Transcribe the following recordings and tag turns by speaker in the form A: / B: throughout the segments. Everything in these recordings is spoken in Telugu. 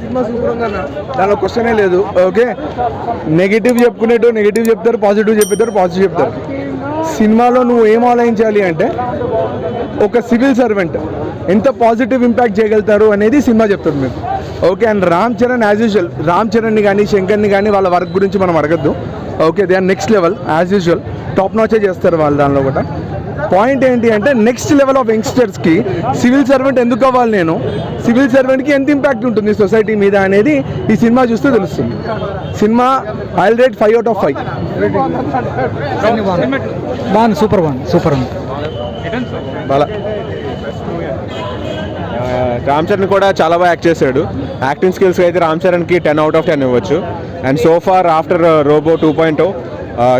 A: సినిమా సూపర్ ఉందన్న. దానిలో క్వశ్చనే లేదు. ఓకే? నెగిటివ్ చెప్పుకునేటో నెగిటివ్ చెప్తారు పాజిటివ్ చెప్తారు పాజిటివ్ చెప్తారు. సినిమాలో నువ్వు ఏం ఆలోచించాలి అంటే ఒక సివిల్ సర్వెంట్ ఎంత పాజిటివ్ ఇంపాక్ట్ చేయగలుగుతారు అనేది సినిమా చెప్తుంది మేము. Okay? And Ram Charan as usual Ram చరణ్ని కానీ శంకర్ని కానీ వాళ్ళ వర్క్ గురించి మనం అడగద్దు. Okay? They are next level as usual top నాచే చేస్తారు వాళ్ళు దానిలో కూడా. పాయింట్ ఏంటి అంటే నెక్స్ట్ లెవెల్ ఆఫ్ యంగ్స్టర్స్కి సివిల్ సర్వెంట్ ఎందుకు అవ్వాలి నేను? సివిల్ సర్వెంట్కి ఎంత ఇంపాక్ట్ ఉంటుంది సొసైటీ మీద అనేది ఈ సినిమా చూస్తే తెలుస్తుంది. Cinema I rate five out of five.
B: బాగుంది సూపర్ బాగుంది సూపర్ ఉంది.
A: బాగా
C: రామ్ చరణ్ కూడా చాలా బాగా యాక్ట్ చేశాడు. యాక్టింగ్ స్కిల్స్ అయితే రామ్ చరణ్కి టెన్ అవుట్ ఆఫ్ టెన్ ఇవ్వచ్చు. And so far after robo two point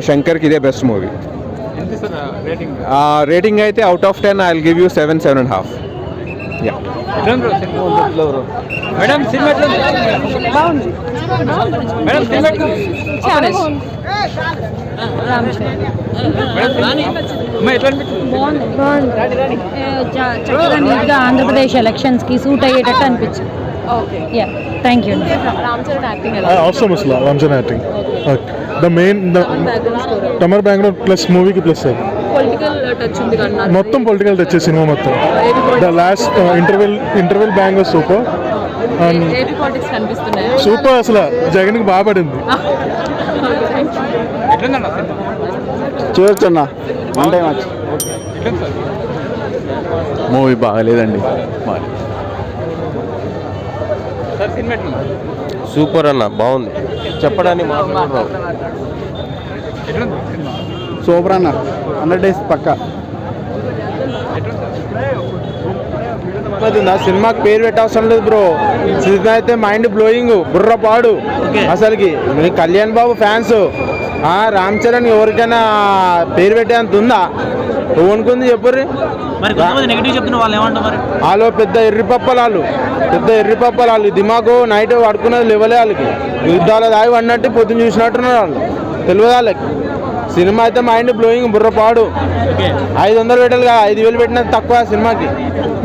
C: శంకర్కి ఇదే బెస్ట్ మూవీ. రేటింగ్? అయితే out of ten I give you seven seven and half ya
B: madam cinema బాగుంది. మేడం సినిమా
D: చాలా బాగుంది. బాగుంది బాగుంది. ఏ, చ- చక్కగా నీట్గా ఆంధ్రప్రదేశ్ ఎలక్షన్స్కి సూట్ అయ్యేటట్టు అనిపించింది.
E: Okay
D: ya thank you
E: Ram Charan
F: అవసరం అసలు రంజన్ యాక్టింగ్ ద మెయిన్ టమర్ బ్యాక్గ్రౌండ్ ప్లస్ మూవీకి ప్లస్ అది
E: పొలిటికల్ టచ్ ఉంది కదా
F: మొత్తం పొలిటికల్ తెచ్చే సినిమా మొత్తం. The last interval interval bang super super అసలు. జగన్కి బాగా పడింది.
A: చూడొచ్చు అన్న. వన్ టైం వచ్చి.
C: మూవీ బాగాలేదండి.
G: సూపర్ అన్న బాగుంది. చెప్పడానికి మాట్లాడరు
A: సూపర్ అన్న హండ్రెడ్ డేస్ పక్క. నా సినిమాకి పేరు పెట్టవసరం లేదు బ్రో. సినిమా అయితే మైండ్ బ్లోయింగ్ బుర్ర పాడు అసలుకి మీ కళ్యాణ్ బాబు ఫ్యాన్స్ ఆ రామ్ చరణ్ ఎవరికైనా పేరు పెట్టేంత ఉందా? నువ్వు అనుకుంది చెప్పుర్రి?
B: మరి కొంతమంది నెగిటివ్ చెప్తున్న వాళ్ళు ఏమంటారు మరి?
A: వాళ్ళు పెద్ద ఎర్రిపప్పలు వాళ్ళు పెద్ద ఎర్రిపప్పలు వాళ్ళు దిమాకు నైట్ పడుకున్నది లేవలే వాళ్ళకి. యుద్ధాలు దాగి పడినట్టు పొద్దున్న చూసినట్టున్నారు వాళ్ళు. తెలియదు వాళ్ళకి? సినిమా అయితే మైండ్ బ్లోయింగ్ బుర్ర పాడు ఐదు వందలు పెట్టాలి కదా ఐదు వేలు పెట్టినది తక్కువ సినిమాకి.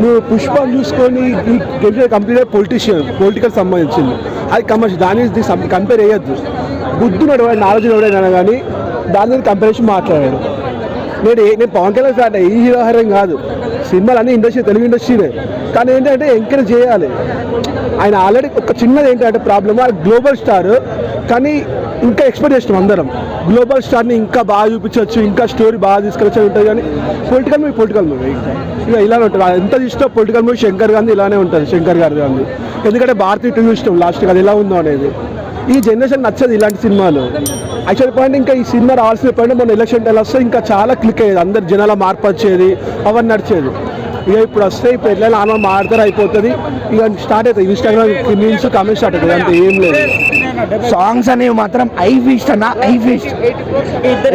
H: నువ్వు పుష్ప చూసుకొని కంప్లీట్ పొలిటీషియన్ పొలిటికల్ సంబంధించింది. అది కమర్షియల్ దాని కంపేర్ చేయొద్దు. బుద్ధుడు నాలెడ్జ్ ఎవడైనా కానీ దాని మీద కంపారిజన్ మాట్లాడాడు. నేను నేను పవన్ కళ్యాణ్ ఫ్యాన్ ఈ హీరో హీరోయిన్ కాదు. సినిమాలు అన్ని ఇండస్ట్రీ తెలుగు ఇండస్ట్రీనే కానీ ఏంటంటే ఎంకరేజ్ చేయాలి. ఆయన ఆల్రెడీ ఒక చిన్నది ఏంటంటే ప్రాబ్లమ్ ఆయన గ్లోబల్ స్టార్. కానీ ఇంకా ఎక్స్పెక్ట్ చేసినాం అందరం. గ్లోబల్ స్టార్ని ఇంకా బాగా చూపించవచ్చు ఇంకా స్టోరీ బాగా తీసుకొచ్చి ఉంటుంది కానీ పొలిటికల్ మూవీ పొలిటికల్ మూవీ. ఇక ఇలానే ఉంటుంది. ఎంత చూసినా పొలిటికల్ మూవీ శంకర్ గాంధీ ఇలానే ఉంటుంది శంకర్ గారి గాంధీ. ఎందుకంటే భారతీయ టూ ఇష్టం లాస్ట్కి అది ఎలా ఉందో అనేది. ఈ జనరేషన్ నచ్చదు ఇలాంటి సినిమాలు. యాక్చువల్ పాయింట్ ఇంకా ఈ సినిమా రావాల్సిన పాయింట్ మన ఎలక్షన్ టైం వస్తే ఇంకా చాలా క్లిక్ అయ్యేది. అందరు జనాల మార్పు వచ్చేది అవన్నీ నడిచేది. ఇక ఇప్పుడు వస్తే ఇప్పుడు ఎట్లయినా నార్మల్ మారుతారు అయిపోతుంది. ఇక స్టార్ట్ అవుతుంది ఇన్స్టాగ్రామ్ మీన్స్ కామెంట్ స్టార్ట్ అవుతుంది అంటే ఏం లేదు.
I: సాంగ్స్ అనేవి మాత్రం ఐ ఫీస్ట్ అన్న ఐ ఫీస్ట్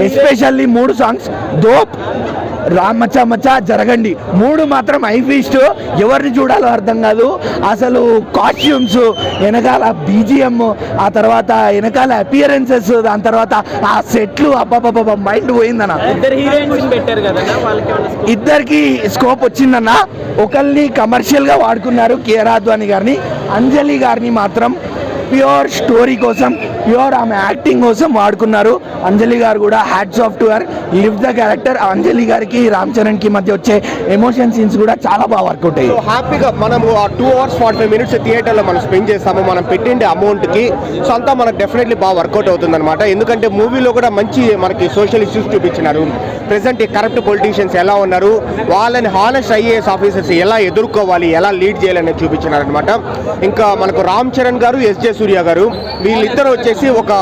I: ఎస్పెషల్లీ మూడు సాంగ్స్ దోప్ రామ్ మచ్చా మచ్చా జరగండి. మూడు మాత్రం ఐ ఫీస్ట్ ఎవరిని చూడాలో అర్థం కాదు. అసలు కాస్ట్యూమ్స్ వెనకాల బీజిఎం ఆ తర్వాత వెనకాల అపియరెన్సెస్ దాని తర్వాత ఆ సెట్లు అబ్బాబాబా మైండ్ పోయిందన్న. ఇద్దరికి స్కోప్ వచ్చిందన్న. ఒకరిని కమర్షియల్గా వాడుకున్నారు కే రాధ్వాని గారిని. అంజలి గారిని మాత్రం ప్యూర్ స్టోరీ కోసం ప్యూర్ ఆమె యాక్టింగ్ కోసం వాడుకున్నారు. అంజలి గారు కూడా hats off to her live the character Anjali గారికి రామ్ చరణ్కి మధ్య వచ్చే ఎమోషన్ సీన్స్ కూడా చాలా బాగా వర్కౌట్ అయ్యాయి.
C: హ్యాపీగా మనము ఆ two hours forty five minutes థియేటర్లో మనం స్పెండ్ చేస్తాము మనం పెట్టిండే అమౌంట్కి సో అంతా మనకు డెఫినెట్లీ బాగా వర్కౌట్ అవుతుంది అనమాట ఎందుకంటే మూవీలో కూడా మంచి మనకి సోషల్ ఇష్యూస్ చూపించినారు. ప్రెసెంట్ ఈ కరప్ట్ పొలిటీషియన్స్ ఎలా ఉన్నారు? వాళ్ళని హానెస్ట్ ఐఏఎస్ ఆఫీసర్స్ ఎలా ఎదుర్కోవాలి? ఎలా లీడ్ చేయాలని చూపించినారనమాట ఇంకా మనకు రామ్ చరణ్ గారు ఎస్జే సూర్య గారు. వీళ్ళిద్దరు వచ్చేసి ఒక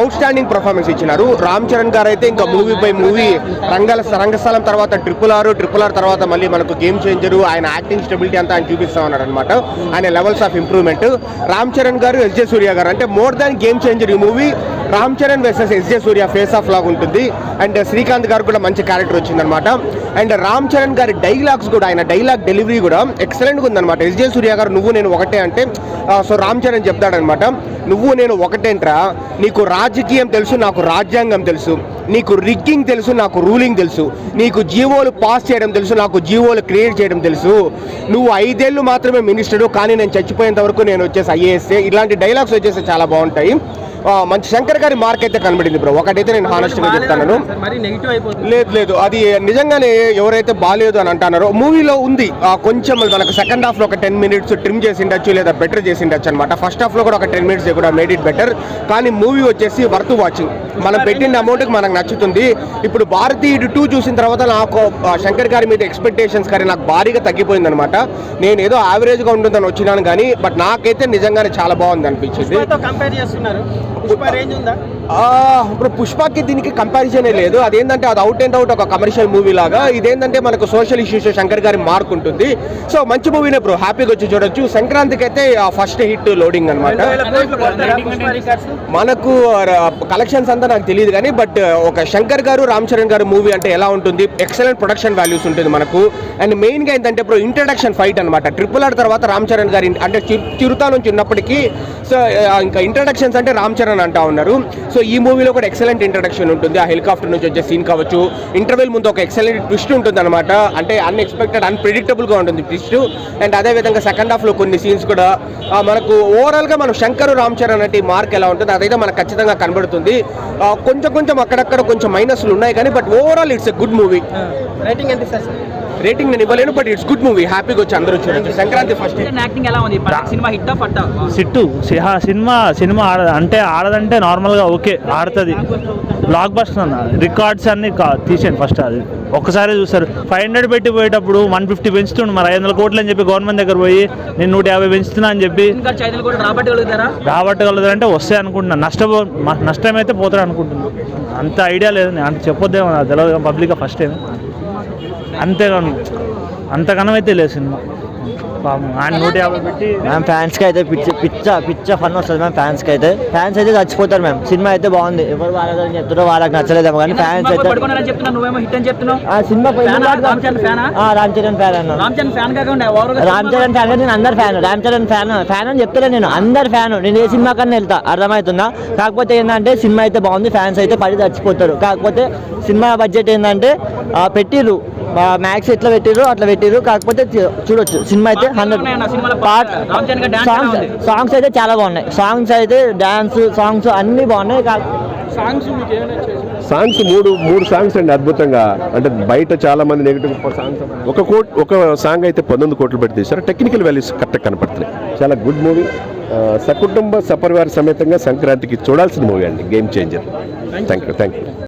C: అవుట్ స్టాండింగ్ పర్ఫార్మెన్స్ ఇచ్చినారు. రామ్ చరణ్ గారు అయితే ఇంకా మూవీ బై మూవీ రంగల రంగస్థలం తర్వాత ట్రిపుల్ ఆర్ ట్రిపుల్ ఆర్ తర్వాత మళ్ళీ మనకు గేమ్ చేంజరు ఆయన యాక్టింగ్ స్టెబిలిటీ అంతా ఆయన చూపిస్తా ఉన్నారు అనమాట ఆయన levels of improvement Ram Charan గారు ఎస్ జే సూర్య గారు అంటే మోర్ దాన్ గేమ్ చేంజర్ ఈ movie Ram Charan versus S J Surya face off లాగా ఉంటుంది. అండ్ శ్రీకాంత్ గారు కూడా మంచి క్యారెక్టర్ వచ్చిందనమాట అండ్ రామ్ చరణ్ గారి డైలాగ్స్ కూడా ఆయన డైలాగ్ డెలివరీ కూడా ఎక్సలెంట్గా ఉందన్నమాట. ఎస్ జే సూర్య గారు నువ్వు నేను ఒకటే అంటే సో రామ్ చరణ్ చెప్తాడనమాట అనమాట. నువ్వు నేను ఒకటేంట్రా? నీకు రాజకీయం తెలుసు నాకు రాజ్యాంగం తెలుసు. నీకు రిగ్గింగ్ తెలుసు నాకు రూలింగ్ తెలుసు. నీకు జీవోలు పాస్ చేయడం తెలుసు నాకు జీవోలు క్రియేట్ చేయడం తెలుసు. నువ్వు ఐదేళ్ళు మాత్రమే మినిస్టరు కానీ నేను చచ్చిపోయేంత వరకు నేను వచ్చేసి ఐఏఎస్ఏ. ఇలాంటి డైలాగ్స్ వచ్చేసి చాలా బాగుంటాయి. మంచి శంకర్ గారి మార్క్ అయితే కనబడింది బ్రో. ఒకటైతే నేను హానెస్ట్గా చెప్తాను లేదు లేదు. అది నిజంగానే ఎవరైతే బాగాలేదు అని అంటున్నారో మూవీలో ఉంది. కొంచెం మనకు సెకండ్ హాఫ్లో ఒక టెన్ మినిట్స్ ట్రిమ్ చేసి ఉండొచ్చు లేదా బెటర్ చేసి ఉండొచ్చు అనమాట ఫస్ట్ హాఫ్లో కూడా ఒక టెన్ మినిట్స్ కూడా మేడ్ ఇట్ బెటర్ కానీ మూవీ వచ్చేసి వర్త్ వాచింగ్ మనం పెట్టిన అమౌంట్కి మనకు నచ్చుతుంది. ఇప్పుడు భారతీయుడు టూ చూసిన తర్వాత నాకు శంకర్ గారి మీద ఎక్స్పెక్టేషన్స్ కానీ నాకు భారీగా తగ్గిపోయింది అనమాట నేను ఏదో యావరేజ్గా ఉంటుందని వచ్చినాను కానీ బట్ నాకైతే నిజంగానే చాలా బాగుంది అనిపించింది.
B: కంపేర్ చేస్తున్నారు. పుష్ప రేంజ్ ఉందా
C: ఆ, ఇప్పుడు పుష్పకి దీనికి కంపారిజనే లేదు. అదేంటంటే అది అవుట్ అండ్ అవుట్ ఒక కమర్షియల్ మూవీ లాగా. ఇదేంటంటే మనకు సోషల్ ఇష్యూస్ శంకర్ గారి మార్క్ ఉంటుంది. సో మంచి మూవీనే బ్రో హ్యాపీగా వచ్చి చూడొచ్చు. సంక్రాంతికి అయితే ఫస్ట్ హిట్ లోడింగ్ అనమాట మనకు కలెక్షన్స్ అంతా నాకు తెలియదు కానీ బట్ ఒక శంకర్ గారు రామ్ చరణ్ గారు మూవీ అంటే ఎలా ఉంటుంది? ఎక్సలెంట్ ప్రొడక్షన్ వాల్యూస్ ఉంటుంది మనకు. అండ్ మెయిన్గా ఏంటంటే ఇప్పుడు ఇంట్రడక్షన్ ఫైట్ అనమాట ట్రిపుల్ ఆర్ తర్వాత రామ్ చరణ్ గారి అంటే చి- చిరుత నుంచి ఉన్నప్పటికీ సో ఇంకా ఇంట్రడక్షన్స్ అంటే రామ్ చరణ్ అంటా ఉన్నారు. సో ఈ మూవీలో కూడా ఎక్సలెంట్ ఇంట్రడక్షన్ ఉంటుంది. ఆ హెలికాప్టర్ నుంచి వచ్చే సీన్ కావచ్చు. ఇంటర్వెల్ ముందు ఒక ఎక్సలెంట్ ట్విస్ట్ ఉంటుంది అనమాట అంటే అన్ఎక్స్పెక్టెడ్ అన్ప్రిడిక్టబుల్గా ఉంటుంది ట్విస్ట్ అండ్ అదే విధంగా సెకండ్ హాఫ్లో కొన్ని సీన్స్ కూడా మనకు ఓవరాల్గా మనం శంకర్ రామ్ చరణ్ అంటే మార్క్ ఎలా ఉంటుంది అదైతే మనకు ఖచ్చితంగా కనబడుతుంది. కొంచెం కొంచెం అక్కడక్కడ కొంచెం మైనస్లు ఉన్నాయి కానీ but overall it's a good movie
B: rating ఎంత సార్?
C: రేటింగ్ నేను ఇవ్వలేను బట్ ఇట్స్ గుడ్ మూవీ హ్యాపీగా వచ్చి అందరూ చూడొచ్చు సంక్రాంతి ఫస్ట్
B: యాక్టింగ్ ఎలా ఉంది సినిమా హిట్ పట్టా?
J: సిట్టు సినిమా సినిమా ఆడ అంటే ఆడదంటే నార్మల్గా ఓకే ఆడుతుంది. బ్లాక్ బస్టర్ అన్న. రికార్డ్స్ అన్ని కా- తీసేయండి ఫస్ట్ అది. ఒక్కసారి చూస్తారు. ఫైవ్ హండ్రెడ్ పెట్టి పోయేటప్పుడు వన్ ఫిఫ్టీ పెంచుతుండు మరి. ఐదు వందల కోట్లు అని చెప్పి గవర్నమెంట్ దగ్గర పోయి నేను నూట యాభై పెంచుతున్నా అని చెప్పి
B: ఇంకా చైతన్య కూడా రాబట్టగలుగుతారా?
J: రాబట్టగలదంటే వస్తాయి అనుకుంటున్నా. నష్టపో నష్టం అయితే పోతాడు అనుకుంటున్నా. అంత ఐడియా లేదు అంత చెప్పొద్దేమో నాకు తెలియదు పబ్లిక్గా ఫస్ట్ టైం అంతేగాను అంతగానం అయితే లేదు సినిమా. పాపం. ఆయన నూట యాభై పెట్టి
K: మ్యామ్ ఫ్యాన్స్కి అయితే పిచ్చ పిచ్చ పిచ్చ ఫన్ వస్తుంది మ్యామ్ ఫ్యాన్స్కి అయితే. ఫ్యాన్స్ అయితే చచ్చిపోతారు మ్యామ్. సినిమా అయితే బాగుంది. ఎవరు వాళ్ళని చెప్తారో వాళ్ళకి నచ్చలేదేమో కానీ ఫ్యాన్స్ అయితే
B: పడుకున్నారని చెప్తున్నా నువ్వేమో హిట్ అని చెప్తున్నావు?
K: ఆ సినిమా?
B: రామ్ చరణ్ ఫ్యానా?
K: రామ్ చరణ్ ఫ్యాన్ అన్న
B: రామ్ చరణ్ ఫ్యాన్ కాకుండా ఎవరు
K: రామ్ చరణ్ ఫ్యాన్ నేను అందరు fan Ram Charan fan fan అని చెప్తలే నేను. అందరు ఫ్యాన్. నేను ఏ సినిమా కన్నా వెళ్తా అర్థమవుతుందా? కాకపోతే ఏంటంటే సినిమా అయితే బాగుంది ఫ్యాన్స్ అయితే పడి చచ్చిపోతారు. కాకపోతే సినిమా బడ్జెట్ ఏంటంటే పెట్టిర్రు. మ్యాక్స్ ఎట్లా పెట్టిర్రు అట్లా పెట్టిర్రు. కాకపోతే చూడొచ్చు. సినిమా అయితే హండ్రెడ్ పార్ట్ సాంగ్స్? సాంగ్స్ అయితే చాలా బాగున్నాయి. సాంగ్స్ అయితే డాన్స్ సాంగ్స్ అన్నీ బాగున్నాయి. కా-
L: సాంగ్స్ మూడు మూడు సాంగ్స్ అండి అద్భుతంగా. అంటే బయట చాలా మంది నెగిటివ్ సాంగ్స్ ఒక కోట్ ఒక సాంగ్ అయితే పంతొమ్మిది కోట్లు పెట్టి తీశారు. టెక్నికల్ వాల్యూస్ కరెక్ట్ కనపడుతున్నాయి. చాలా గుడ్ మూవీ సకుటుంబ సపరివార సమేతంగా సంక్రాంతికి చూడాల్సిన మూవీ అండి. Game changer thank you thank you